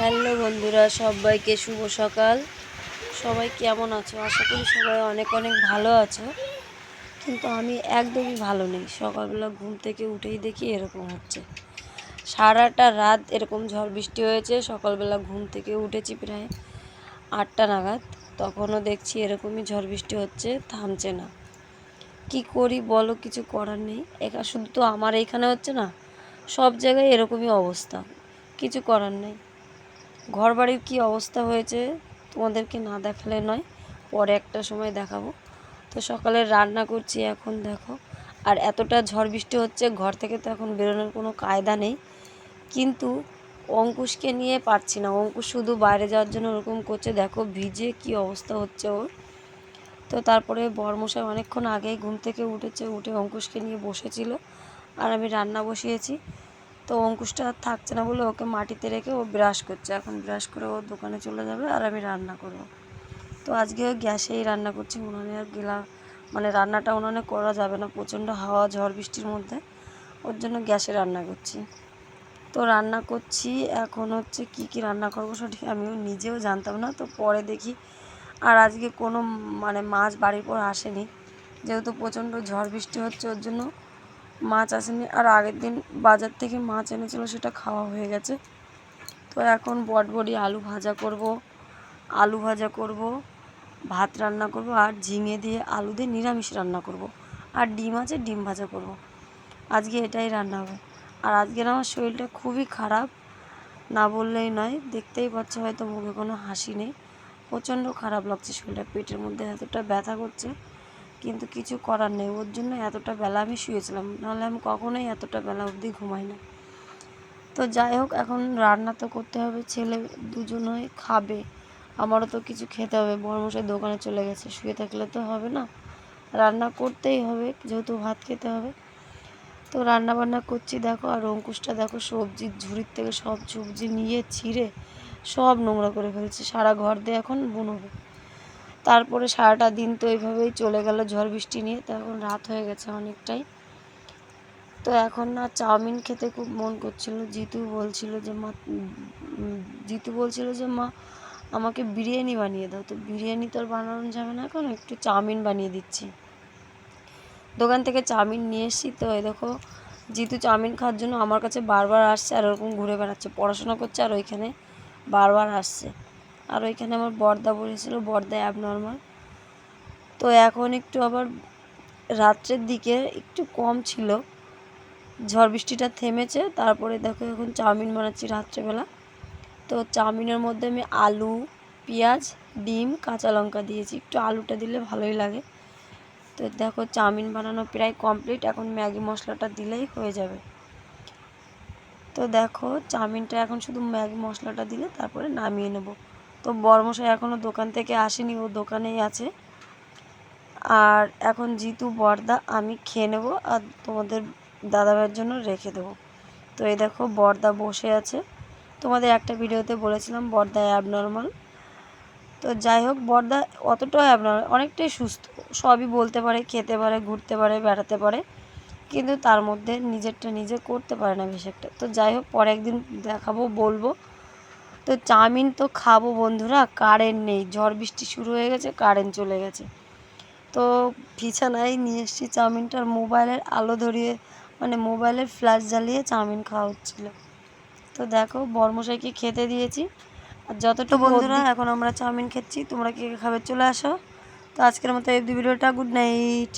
Hello বন্ধুরা, সবাইকে শুভ সকাল। সবাই কেমন আছো? আশা করি সবাই অনেক অনেক ভালো আছো। কিন্তু আমি একদমই ভালো নেই। সকালবেলা ঘুম থেকে উঠেই দেখি এরকম হচ্ছে। সারাটা রাত এরকম ঝড় বৃষ্টি হয়েছে। সকালবেলা ঘুম থেকে উঠেছি প্রায় আটটা নাগাদ। তখনও দেখছি এরকমই ঝড় বৃষ্টি হচ্ছে, থামছে না। কি করি বলো, কিছু করার নেই। একা শুধু তো আমার এইখানে হচ্ছে না, সব জায়গায় এরকমই অবস্থা। কিছু করার নেই। ঘর বাড়ির কী অবস্থা হয়েছে তোমাদেরকে না দেখালে নয়, পরে একটা সময় দেখাবো। তো সকালে রান্না করছি এখন, দেখো। আর এতটা ঝড় বৃষ্টি হচ্ছে, ঘর থেকে তো এখন বেরোনোর কোনো কায়দা নেই। কিন্তু অঙ্কুশকে নিয়ে পারছি না। অঙ্কুশ শুধু বাইরে যাওয়ার জন্য ওরকম করছে। দেখো ভিজে কি অবস্থা হচ্ছে ওর। তো তারপরে বরমশাই অনেকক্ষণ আগেই ঘুম থেকে উঠেছে, উঠে অঙ্কুশকে নিয়ে বসেছিল। আর আমি রান্না বসিয়েছি। তো অঙ্কুশটা আর থাকছে না বলে ওকে মাটিতে রেখে ও ব্রাশ করছে। এখন ব্রাশ করে ও দোকানে চলে যাবে আর আমি রান্না করব। তো আজকে গ্যাসেই রান্না করছি, উনানে আর গেলা মানে রান্নাটা উনানে করা যাবে না, প্রচণ্ড হাওয়া, ঝড় বৃষ্টির মধ্যে। ওর জন্য গ্যাসে রান্না করছি। তো রান্না করছি, এখন হচ্ছে কি কি রান্না করব সঠিক আমিও নিজেও জানতাম না। তো পরে দেখি, আর আজকে কোনো মানে মাছ বাড়ির পর আসেনি। যেহেতু প্রচণ্ড ঝড় বৃষ্টি হচ্ছে ওর জন্য মাছ আসেনি। আর আগের দিন বাজার থেকে মাছ এনেছিল, সেটা খাওয়া হয়ে গেছে। তো এখন বটবড়ি আলু ভাজা করব, আলু ভাজা করব, ভাত রান্না করব, আর ঝিঙে দিয়ে আলু দিয়ে নিরামিষ রান্না করব। আর ডিম আছে, ডিম ভাজা করব। আজকে এটাই রান্না হবে। আর আজকের আমার শরীরটা খুবই খারাপ, না বললেই নয়, দেখতেই পাচ্ছ হয়তো মুখে কোনো হাসি নেই। প্রচণ্ড খারাপ লাগছে শরীরটা, পেটের মধ্যে এতটা ব্যথা করছে। কিন্তু কিছু করার নেই। ওর জন্য এতটা বেলা আমি শুয়েছিলাম, নাহলে আমি কখনোই এতটা বেলা অবধি ঘুমাই না। তো যাই হোক, এখন রান্না তো করতে হবে, ছেলে দুজনই খাবে। আমারও তো কিছু খেতে হবে বড়মশাই দোকানে চলে গেছে, শুয়ে থাকলে তো হবে না। রান্না করতেই হবে, যেহেতু ভাত খেতে হবে। তো রান্না বান্না করছি, দেখো, আর অঙ্কুশটা দেখো সবজির ঝুড়ির থেকে সব সবজি নিয়ে ছিঁড়ে সব নোংরা করে ফেলছে। সারা ঘর দিয়ে এখন বুনবে। তারপরে সারাটা দিন তো এইভাবেই চলে গেল ঝড় বৃষ্টি নিয়ে, তো এখন রাত হয়ে গেছে অনেকটাই। তো এখন না চাউমিন খেতে খুব মন করছিল, জিতু বলছিল যে, মা জিতু বলছিল যে, মা, আমাকে বিরিয়ানি বানিয়ে দাও। তো বিরিয়ানি তো আর বানানো যাবে না এখন, একটু চাউমিন বানিয়ে দিচ্ছি। দোকান থেকে চাউমিন নিয়ে এসেছি, তো এই দেখো, জিতু চাউমিন খাওয়ার জন্য আমার কাছে বারবার আসছে আর ওরকম ঘুরে বেড়াচ্ছে, পড়াশোনা করছে আর ওইখানে বারবার আসছে। আর ওইখানে আমার বর্দা বলেছিল বর্দা অ্যাবনর্মাল তো এখন একটু আবার রাত্রের দিকে একটু কম ছিল। ঝড় বৃষ্টিটা থেমেছে, তারপরে দেখো এখন চাউমিন বানাচ্ছি রাত্রেবেলা। তো চাউমিনের মধ্যে আমি আলু, পেঁয়াজ, ডিম, কাঁচা লঙ্কা দিয়েছি। একটু আলুটা দিলে ভালোই লাগে। তো দেখো চাউমিন বানানো প্রায় কমপ্লিট এখন ম্যাগি মশলাটা দিলেই হয়ে যাবে। তো দেখো চাউমিনটা এখন শুধু ম্যাগি মশলাটা দিলে তারপরে নামিয়ে নেব। তো বরমশাই এখনও দোকান থেকে আসেনি, ও দোকানেই আছে। আর এখন জিতু, বর্দা, আমি খেয়ে নেব আর তোমাদের দাদাভাইয়ের জন্য রেখে দেবো। তো এই দেখো, বর্দা বসে আছে। তোমাদের একটা ভিডিওতে বলেছিলাম, বর্দা অ্যাবনর্মাল তো যাই হোক, বর্দা অতটাও অ্যাবনর্মাল অনেকটাই সুস্থ। সবই বলতে পারে, খেতে পারে, ঘুরতে পারে, বেড়াতে পারে, কিন্তু তার মধ্যে নিজেরটা নিজে করতে পারে না বেশ একটা তো যাই হোক পরে একদিন দেখাবো, বলব। তো চাউমিন তো খাব বন্ধুরা কারেন্ট নেই। ঝড় বৃষ্টি শুরু হয়ে গেছে কারেন্ট চলে গেছে। তো বিছানায় নিয়ে এসেছি চাউমিনটার মোবাইলের আলো ধরিয়ে মানে মোবাইলের ফ্ল্যাশ জ্বালিয়ে চাউমিন খাওয়া হচ্ছিল। তো দেখো বর্মশাইকে খেতে দিয়েছি। আর যতটা বন্ধুরা এখন আমরা চাউমিন খাচ্ছি তোমরা কে কে খাবে চলে আসো। তো আজকের মতো এই ভিডিওটা গুড নাইট